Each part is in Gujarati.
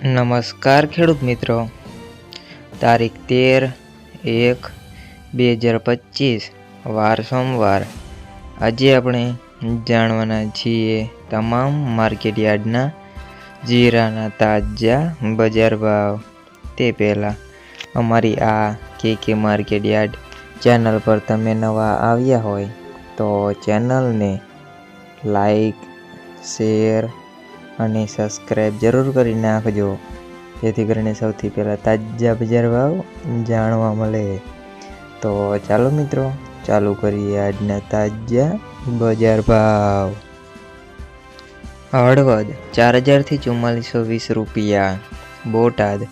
નમસ્કાર ખેડૂત મિત્રો. તારીખ તેર એક બે હજાર પચીસ, વાર સોમવાર. આજે આપણે જાણવાના છીએ તમામ માર્કેટ યાર્ડના જીરાના તાજા બજાર ભાવ. તે પહેલાં, અમારી આ કે કે માર્કેટ યાર્ડ ચેનલ પર તમે નવા આવ્યા હોય તો ચેનલને લાઈક, શેર અને સબસ્ક્રાઈબ જરૂર કરી નાખજો જેથી કરીને સૌથી પહેલાં તાજા બજાર ભાવ જાણવા મળે. તો ચાલો મિત્રો, ચાલુ કરીએ આજના તાજા બજાર ભાવ. હળવદ ચાર હજારથી ચુમ્માલીસો વીસ રૂપિયા. બોટાદ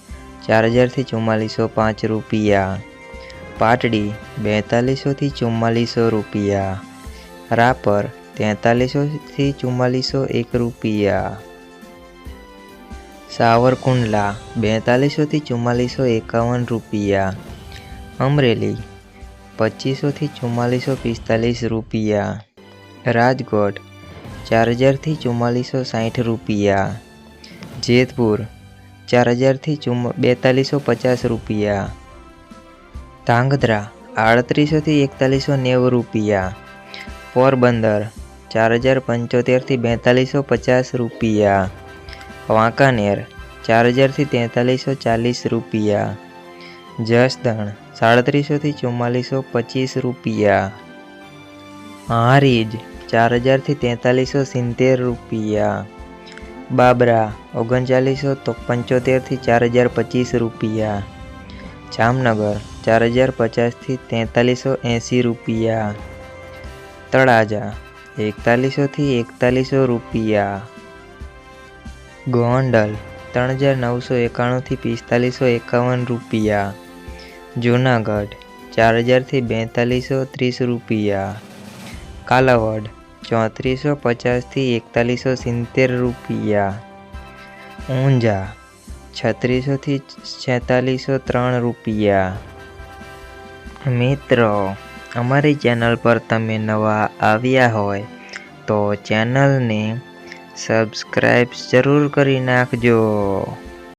ચાર હજારથી ચુમ્માલીસો પાંચ રૂપિયા. પાટડી બેતાલીસોથી ચુમ્માલીસો રૂપિયા. રાપર તેતાલીસોથી ચુમ્માલીસો એક રૂપિયા. સાવરકુંડલા, બેતાલીસોથી ચુમ્માલીસો એકાવન રૂપિયા. અમરેલી, પચીસોથી ચુમ્માલીસો પિસ્તાલીસ રૂપિયા. રાજકોટ ચાર હજારથી ચુમ્માલીસો સાઠ રૂપિયા. જેતપુર ચાર હજારથી ચુમ્, બેતાલીસો પચાસ રૂપિયા. ધાંગધ્રા, આડત્રીસોથી એકતાલીસો નેવું રૂપિયા. પોરબંદર ચાર હજાર પંચોતેરથી બેતાલીસો પચાસ રૂપિયા. વાંકાનેર, ચાર હજારથી તેતાલીસો ચાલીસ રૂપિયા. જસદણ સાડત્રીસોથી ચુમ્માલીસો પચીસ રૂપિયા. હારીજ, ચાર હજારથી તેતાલીસો સિત્તેર રૂપિયા. બાબરા, ઓગણચાલીસો તો પંચોતેરથી ચાર હજાર પચીસ રૂપિયા. જામનગર, ચાર હજાર પચાસથી તેતાલીસો એંસી રૂપિયા. તળાજા, એકતાલીસોથી એકતાલીસો રૂપિયા. ગોંડલ, ત્રણ હજાર નવસો એકાણુંથી પિસ્તાલીસો એકાવન રૂપિયા. જૂનાગઢ, ચાર હજારથી બેતાલીસો ત્રીસ રૂપિયા. કાલાવડ, ચોત્રીસો પચાસથી એકતાલીસો સિત્તેર રૂપિયા. ઊંઝા, છત્રીસોથી છેતાલીસો ત્રણ રૂપિયા. મિત્રો, અમારી ચેનલ પર તમે નવા આવ્યા હોય તો ચેનલને સબસ્ક્રાઈબ જરૂર કરી નાખજો.